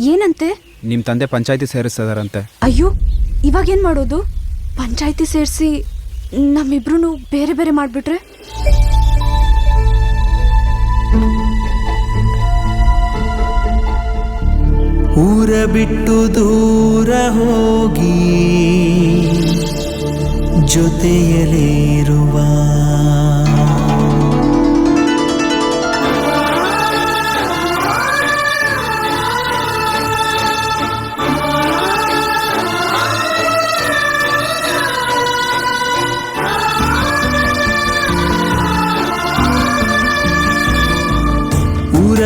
ಏನಂತೆ? ನಿಮ್ಮ ತಂದೆ ಪಂಚಾಯತಿ ಸೇರಿಸ್ತಿದಾರಂತೆ. ಅಯ್ಯೋ ಇವಾಗೇನ್ ಮಾಡೋದು? ಪಂಚಾಯತಿ ಸೇರಿಸಿ ನಮ್ಮಿಬ್ರು ಬೇರೆ ಬೇರೆ ಮಾಡ್ಬಿಟ್ರೆ? ಊರ ಬಿಟ್ಟು ದೂರ ಹೋಗಿ ಜೊತೆಯಲ್ಲಿರುವ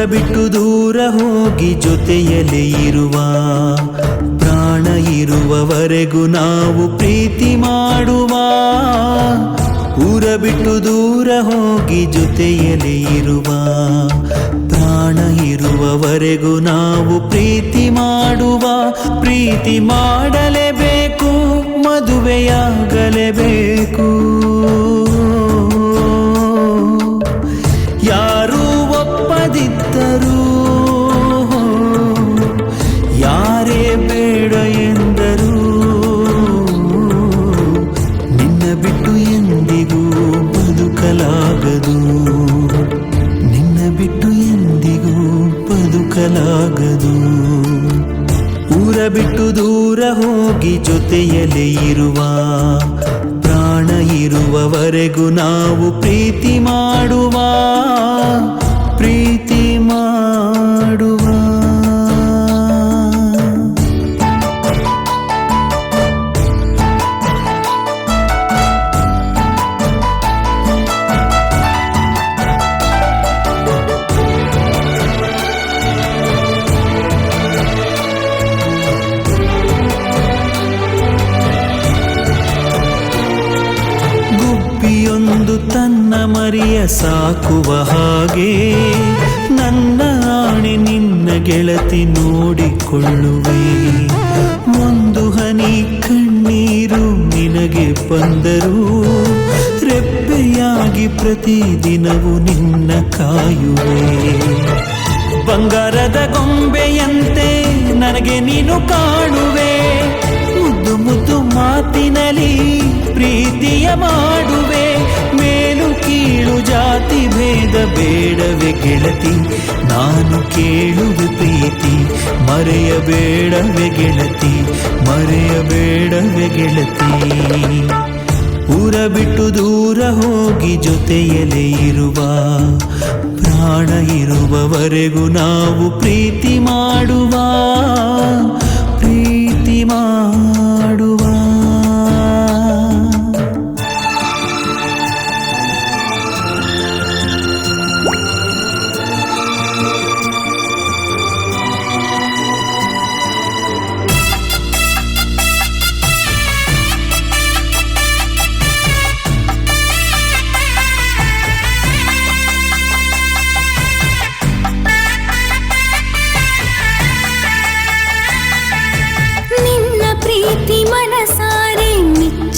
ಬಿಟ್ಟು ದೂರ ಹೋಗಿ ಜೊತೆಯಲ್ಲಿ ಇರುವ ಪ್ರಾಣ ಇರುವವರೆಗೂ ನಾವು ಪ್ರೀತಿ ಮಾಡುವ. ಊರ ಬಿಟ್ಟು ದೂರ ಹೋಗಿ ಜೊತೆಯಲ್ಲಿ ಇರುವ ಪ್ರಾಣ ಇರುವವರೆಗೂ ನಾವು ಪ್ರೀತಿ ಮಾಡುವ. ಪ್ರೀತಿ ಮಾಡಲೇಬೇಕು, ಮದುವೆಯಾಗಲೇಬೇಕು. ಬದುಕಲಾಗದು ಊರ ಬಿಟ್ಟು ದೂರ ಹೋಗಿ ಜೊತೆಯಲ್ಲಿ ಇರುವ ಪ್ರಾಣ ಇರುವವರೆಗೂ ನಾವು ಪ್ರೀತಿ ಮಾಡುವ ಪ್ರೀತಿ ಸಾಕುವ ಹಾಗೆ ನನ್ನ ಆಣೆ ನಿನ್ನ ಗೆಳತಿ ನೋಡಿಕೊಳ್ಳುವೆ. ಒಂದು ಹನಿ ಕಣ್ಣೀರು ನಿನಗೆ ಬಂದರೂ ರೆಪ್ಪೆಯಾಗಿ ಪ್ರತಿದಿನವೂ ನಿನ್ನ ಕಾಯುವೆ. ಬಂಗಾರದ ಗೊಂಬೆಯಂತೆ ನನಗೆ ನೀನು ಕಾಣುವೆ. ಮುದ್ದು ಮುದ್ದು ಮಾತಿನಲ್ಲಿ ಪ್ರೀತಿಯ ಮಾಡುವೆ. ಕೀಳು ಜಾತಿ ಭೇದ ಬೇಡವೆ ಗೆಳತಿ. ನಾನು ಕೇಳುವೆ ಪ್ರೀತಿ, ಮರೆಯಬೇಡವೆ ಗೆಳತಿ ಮರೆಯಬೇಡವೆ ಗೆಳತಿ. ಊರ ಬಿಟ್ಟು ದೂರ ಹೋಗಿ ಜೊತೆಯಲ್ಲಿ ಇರುವ ಪ್ರಾಣ ಇರುವವರೆಗೂ ನಾವು ಪ್ರೀತಿ ಮಾಡುವ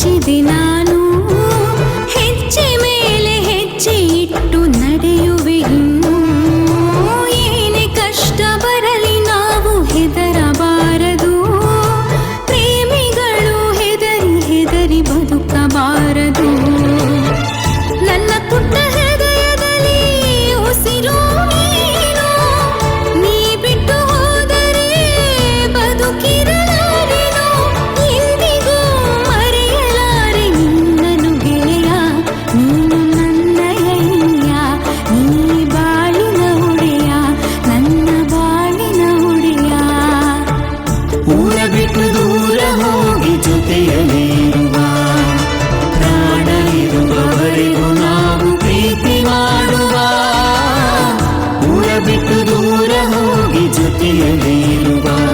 ಮೆಚ್ಚಿದೆ ನಾನು. ಹೆಜ್ಜೆ ಮೇಲೆ ಹೆಜ್ಜೆ ಇಟ್ಟು ನಡೆಯುವೆ 一路光。